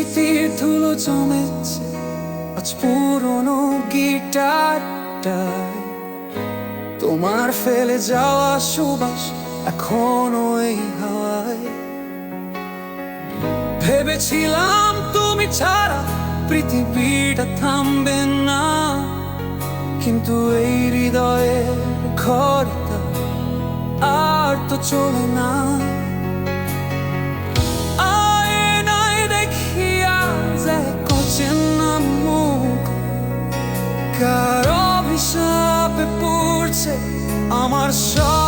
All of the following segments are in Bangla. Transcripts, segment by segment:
স্মৃতির ধুলো জমেছে আজ পুরনো গিটারটায় তোমার ফেলে যাওয়া সুবাস এখনও এই হাওয়ায়। ভেবেছিলাম তুমি ছাড়া পৃথিবীটা থামবে না, কিন্তু এই হৃদয়ের ঘরটা আর তো চলে না। আমার সব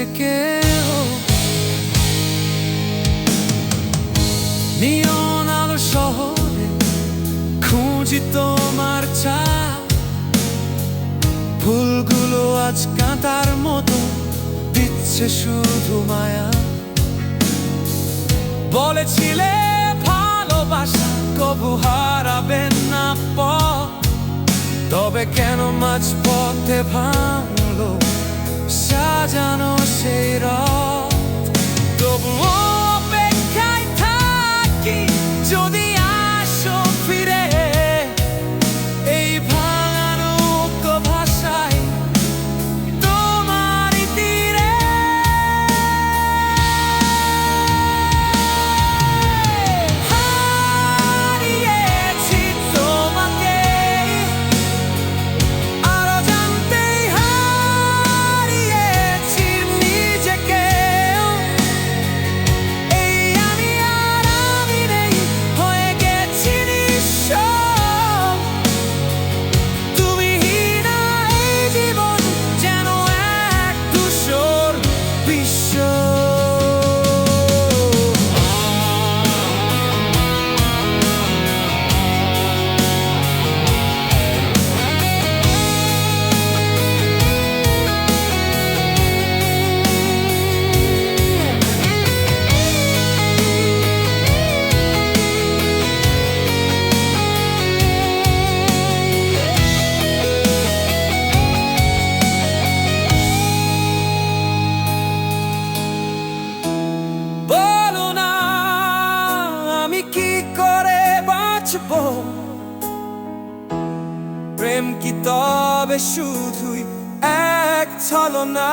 সাথে নিজেকে নিয়ন আলো শহরে খুঁজি তোমার ফুলগুলো আজ কাঁটার মতো দিচ্ছে শুধু মায়া। বলেছিলে ভালোবাসা কবু হারাবেন না পথ। তবে কেন মাঝ পথে ভাঙলো সাজানো প্রেম কি তবে শুধুই এক ছলনা?